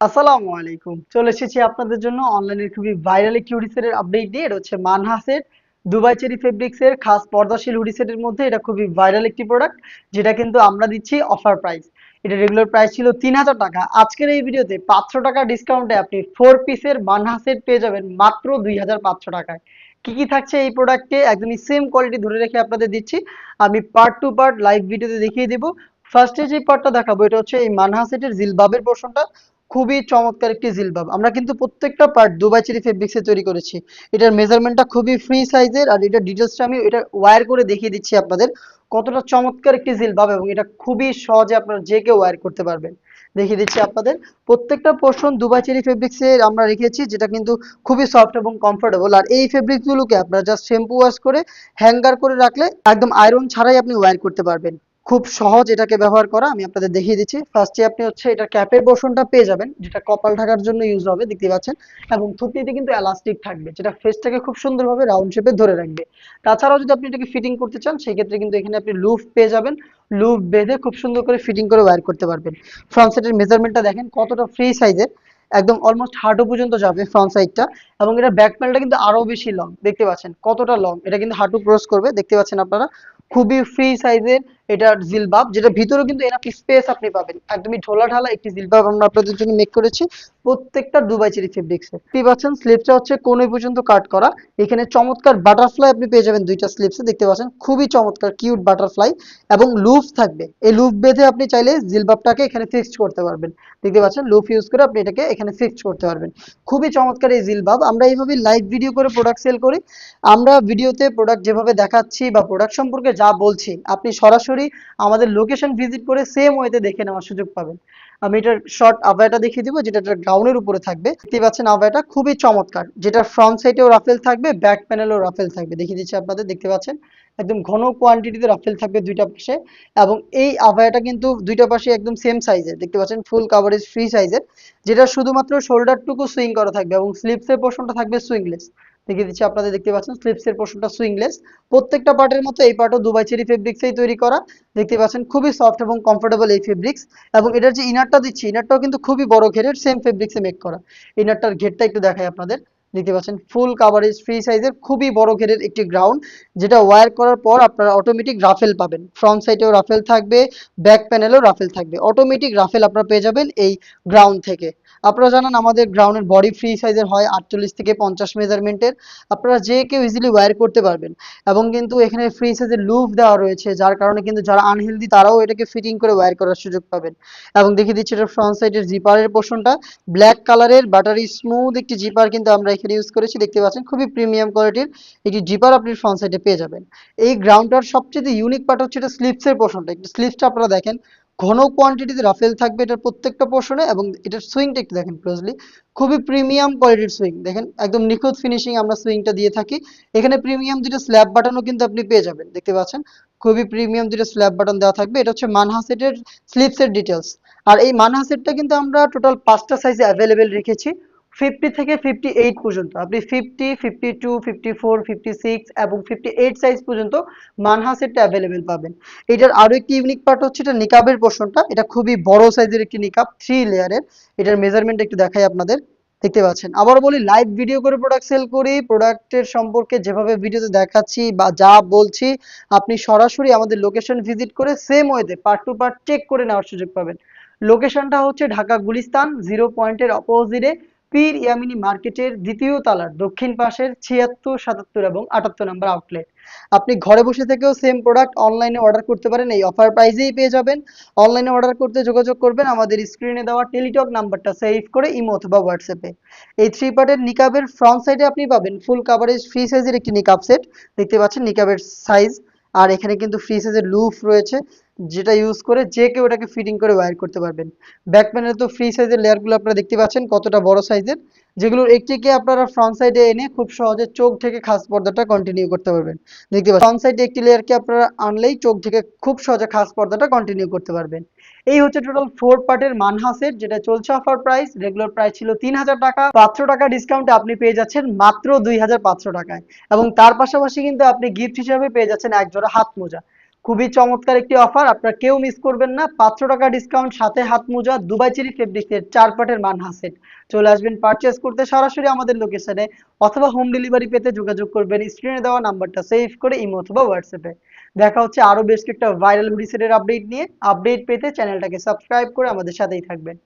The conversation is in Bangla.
আসসালামু আলাইকুম। চলে এসেছি আপনাদের জন্য অনলাইনের খুবই ভাইরাল একটি হুডি সেটের আপডেট দিয়ে এটা হচ্ছে মানহা সেট দুবাই চেরি ফেব্রিক্স এর খাস পর্দাশীল হুডি সেটের মধ্যে। এটা খুবই ভাইরাল একটি প্রোডাক্ট যেটা কিন্তু আমরা দিচ্ছি অফার প্রাইস এটা রেগুলার প্রাইস ছিল তিন হাজার টাকা। আজকের এই ভিডিওতে পাঁচশো টাকা ডিসকাউন্টে আপনি ফোর পিসের মানহা সেট পেয়ে যাবেন মাত্র দুই হাজার পাঁচশো টাকায়। কি কি থাকছে এই প্রোডাক্টে একদমই সেম কোয়ালিটি ধরে রেখে আপনাদের দিচ্ছি। আমি পার্ট টু পার্ট লাইভ ভিডিওতে দেখিয়ে দিব। ফার্স্টে যে পার্টটা দেখাবো, এটা হচ্ছে এই মানহা সেটের জিলবাবের পোর্শনটা খুবই চমৎকার একটি জিলবাব আমরা কিন্তু প্রত্যেকটা পার্ট দুবাই চেরি ফেব্রিক্সে তৈরি করেছি। এটার মেজারমেন্টটা খুবই ফ্রি সাইজের আর এটা ডিটেলসটা আমি এটা ওয়্যার করে দেখিয়ে দিচ্ছি আপনাদের। কতটা চমৎকার একটি জিলবাব এবং এটা খুবই সহজে আপনারা যে কেউ ওয়্যার করতে পারবেন। দেখিয়ে দিচ্ছি আপনাদের। প্রত্যেকটা পোর্শন দুবাই চেরি ফেব্রিক্সের আমরা রেখেছি, যেটা কিন্তু খুবই সফট এবং কমফোর্টেবল আর এই ফেব্রিক্সগুলোকে আপনারা জাস্ট শ্যাম্পু ওয়াশ করে হ্যাঙ্গার করে রাখলে একদম আয়রন ছাড়াই আপনি ওয়্যার করতে পারবেন। খুব সহজ এটাকে ব্যবহার করা, আমি আপনাদের দেখিয়ে দিচ্ছি। ফার্স্টে আপনি হচ্ছে এটা ক্যাপের পোর্শনটা পেয়ে যাবেন, যেটা কপাল ঢাকার জন্য ইউজ হবে, দেখতে পাচ্ছেন। এবং থুতনিতে কিন্তু এলাস্টিক থাকবে, যেটা ফেসটাকে খুব সুন্দরভাবে রাউন্ড শেপে ধরে রাখবে। তাছাড়াও যদি আপনি এটাকে ফিটিং করতে চান সেই ক্ষেত্রে কিন্তু এখানে আপনি লুফ পেয়ে যাবেন। লুফ বেঁধে খুব সুন্দর করে ফিটিং করে ওয়্যার করতে পারবেন। ফ্রন্ট সাইডের মেজারমেন্টটা দেখেন, কতটা ফ্রি সাইজের একদম অলমোস্ট হাঁটু পর্যন্ত যাবে ফ্রন্ট সাইডটা এবং এটা ব্যাক প্যানেলটা কিন্তু আরও বেশি লং দেখতে পাচ্ছেন, কতটা লং এটা কিন্তু হাঁটু ক্রস করবে, দেখতে পাচ্ছেন আপনারা। খুবই ফ্রি সাইজের এটা জিলবাব, যেটা ভিতরে কিন্তু এনাফ স্পেস আপনি পাবেন। একদমই ঢোলা ঢালা একটি জিলবাব আমরা আপনাদের জন্য মেক করেছি। প্রত্যেকটা দুবাই চেরি ফেব্রিক্সে দেখতে পাচ্ছেন স্লিপটা হচ্ছে কোনই পর্যন্ত কাট করা। এখানে চমৎকার বাটারফ্লাই আপনি পেয়ে যাবেন দুইটা স্লিপসে দেখতে পাচ্ছেন, খুবই চমৎকার কিউট বাটারফ্লাই এবং লুফ থাকবে। এই লুফ বেঁধে আপনি চাইলে জিলবাবটাকে এখানে ফিক্সড করতে পারবেন। দেখতে পাচ্ছেন লুফ ইউজ করে আপনি এটাকে এখানে ফিক্সড করতে পারবেন। খুবই চমৎকার এই জিলবাব। আমরা এইভাবে লাইভ ভিডিও করে প্রোডাক্ট সেল করি। আমরা ভিডিওতে প্রোডাক্ট যেভাবে দেখাচ্ছি বা প্রোডাক্ট সম্পর্কে যা বলছি, আপনি সরাসরি আমাদের লোকেশন ভিজিট করে সেম ওয়েতে দেখে নেওয়ার সুযোগ পাবেন। আমি এটার শর্ট আভায়াটা দেখিয়ে দিব, যেটা এটার গ্রাউন্ডের উপরে থাকবে। দেখতে পাচ্ছেন আভায়াটা খুবই চমৎকার। যেটা ফ্রন্ট সাইডেও রাফেল থাকবে ব্যাক প্যানেলও রাফেল থাকবে। দেখিয়ে দিচ্ছি আপনাদের, দেখতে পাচ্ছেন? একদম ঘন কোয়ান্টিটিতে রাফেল থাকবে দুইটা পাশে। এবং এই আভায়াটা কিন্তু দুইটা পাশে একদম সেম সাইজের দেখতে পাচ্ছেন? ফুল কাভারেজ ফ্রি সাইজের যেটা শুধুমাত্র শোল্ডারটুকু সুইং করা থাকবে এবং স্লিপসের পোর্শনটা থাকবে সুইংলেস দেখিয়ে দিচ্ছি, আপনাদের দেখতে পাচ্ছেন স্লিপসের পোর্শনটা সুইংলেস প্রত্যেকটা পার্টের মতো এই পার্টও দুবাই চেরি ফেব্রিক্সেই তৈরি করা। দেখতে পাচ্ছেন খুবই সফট এবং কমফোর্টেবল এই ফেব্রিক্স এবং এটার যে ইনারটা দিচ্ছি ইনারটাও কিন্তু খুবই বড় ঘেরের সেম ফেব্রিক্সে মেক করা। ইনারটার ঘেরটা একটু দেখাই আপনাদের। দেখতে পাচ্ছেন ফুল কাভারেজ ফ্রি সাইজের খুবই বড় ঘেরের একটি গ্রাউন্ড যেটা ওয়্যার করার পর আপনারা অটোমেটিক রাফেল পাবেন। ফ্রন্ট সাইডেও রাফেল থাকবে ব্যাক প্যানেলেও রাফেল থাকবে। অটোমেটিক রাফেল আপনারা পেয়ে যাবেন এই গ্রাউন্ড থেকে। আপনারা জানেন আমাদের গ্রাউন্ডের বডি ফ্রি সাইজের হয় আটচল্লিশ থেকে পঞ্চাশ মেজারমেন্টের আপনারা যে কেউ ইজিলি ওয়্যার করতে পারবেন। এবং কিন্তু এখানে ফ্রি সাইজের লুপ দেওয়া রয়েছে, যার কারণে কিন্তু যারা আনহেলদি তারাও এটাকে ফিটিং করে ওয়্যার করার সুযোগ পাবেন। এবং দেখিয়ে দিচ্ছি এটা ফ্রন্ট সাইডের জিপারের পোর্শনটা ব্ল্যাক কালারের বাটারি স্মুথ একটি জিপার কিন্তু আমরা এখানে ইউজ করেছি। দেখতে পাচ্ছেন, খুবই প্রিমিয়াম কোয়ালিটির একটি জিপার আপনি ফ্রন্ট সাইডে পেয়ে যাবেন। এই গ্রাউন্ডটার সবচেয়ে ইউনিক পার্ট হচ্ছে এটা স্লিপসের পোর্শনটা একটু স্লিপসটা আপনারা দেখেন। ঘন কোয়ান্টিটিতে রাফেল থাকবে এটার প্রত্যেকটা পোর্শনে এবং এটার সুইংটা একটু দেখেন ক্লোজলি খুবই প্রিমিয়াম কোয়ালিটির সুইং দেখেন, একদম নিখুঁত ফিনিশিং আমরা সুইংটা দিয়ে থাকি। এখানে প্রিমিয়াম দুটো স্ল্যাব বাটনও কিন্তু আপনি পেয়ে যাবেন, দেখতে পাচ্ছেন? খুবই প্রিমিয়াম দুটো স্ল্যাব বাটন দেওয়া থাকবে। এটা হচ্ছে মানহা সেটের স্লিপসের ডিটেলস আর এই মানহা সেটটা কিন্তু আমরা টোটাল পাঁচটা সাইজে অ্যাভেলেবেল রেখেছি। ফিফটি থেকে ফিফটি এইট পর্যন্ত। আপনি fifty fifty two fifty four fifty six এবং ফিফটি এইট সাইজ পর্যন্ত মানহা সেটটা অ্যাভেলেবেল পাবেন। এটার আরও একটি ইউনিক পার্ট হচ্ছে এটা নিকাবের পোর্শনটা এটা খুবই বড় সাইজের একটি নিকাব থ্রি লেয়ারের এটার মেজারমেন্ট একটু দেখাই আপনাদের। দেখতে পাচ্ছেন। আবার বলি লাইভ ভিডিও করে প্রোডাক্ট সেল করি। প্রোডাক্টের সম্পর্কে যেভাবে ভিডিওতে দেখাচ্ছি বা যা বলছি, আপনি সরাসরি আমাদের লোকেশন ভিজিট করে সেম ওয়েতে পার্ট টু পার্ট চেক করে নেওয়ার সুযোগ পাবেন। লোকেশনটা হচ্ছে ঢাকা গুলিস্তান জিরো পয়েন্টের অপোজিটে পীর ইয়ামিনী মার্কেটের দ্বিতীয় তালার দক্ষিণ পাশের ছিয়াত্তর, সাতাত্তর এবং আটাত্তর নাম্বার আউটলেট আপনি ঘরে বসে থেকেও সেম প্রোডাক্ট অনলাইনে অর্ডার করতে পারেন। এই অফার প্রাইজেই পেয়ে যাবেন। অনলাইনে অর্ডার করতে যোগাযোগ করবেন। আমাদের স্ক্রিনে দেওয়া টেলিটক নাম্বারটা সেভ করে ইমো অথবা হোয়াটসঅ্যাপে এই থ্রি পার্টের নিকাবের ফ্রন্ট সাইডে আপনি পাবেন ফুল কাভারেজ ফ্রি সাইজের একটি নিকাব সেট দেখতে পাচ্ছেন নিকাবের সাইজ আর এখানে কিন্তু ফ্রি সাইজের লুফ রয়েছে, যেটা ইউজ করে যে কেউ এটাকে ফিটিং করে ওয়্যার করতে পারবেন। ব্যাক প্যানেলে তো ফ্রি সাইজের লেয়ারগুলো আপনারা দেখতে পাচ্ছেন, কতটা বড় সাইজের যেগুলোর একটিকে আপনারা ফ্রন্ট সাইডে এনে খুব সহজে চোখ থেকে খাস পর্দাটা কন্টিনিউ করতে পারবেন। দেখতে পাচ্ছেন ফ্রন্ট সাইডে একটি লেয়ারকে আপনারা আনলেই চোখ থেকে খুব সহজে খাস পর্দাটা কন্টিনিউ করতে পারবেন। এই হচ্ছে টোটাল ফোর পার্টের মানহাসের, যেটা চলছে অফার প্রাইস রেগুলার প্রাইস ছিল তিন হাজার টাকা। পাঁচশো টাকা ডিসকাউন্টে আপনি পেয়ে যাচ্ছেন মাত্র দুই হাজার পাঁচশো টাকায়। এবং তার পাশাপাশি কিন্তু আপনি গিফট হিসাবে পেয়ে যাচ্ছেন এক জোড়া হাত মোজা খুবই চমৎকার একটি অফার আপনারা কেউ মিস করবেন না। পাঁচশো টাকা ডিসকাউন্ট সাথে হাত মোজা, দুবাই চেরি ফেব্রিক্সের চার পাটের মানহা সেট চলে আসবেন পারচেস করতে সরাসরি আমাদের লোকেশনে অথবা হোম ডেলিভারি পেতে যোগাযোগ করবেন। স্ক্রিনে দেওয়া নাম্বারটা সেভ করে ইমো অথবা হোয়াটসঅ্যাপে দেখা হচ্ছে আরও বেশ কয়েকটা ভাইরাল হুডি সেটের আপডেট নিয়ে। আপডেট পেতে চ্যানেলটাকে সাবস্ক্রাইব করে আমাদের সাথেই থাকবেন।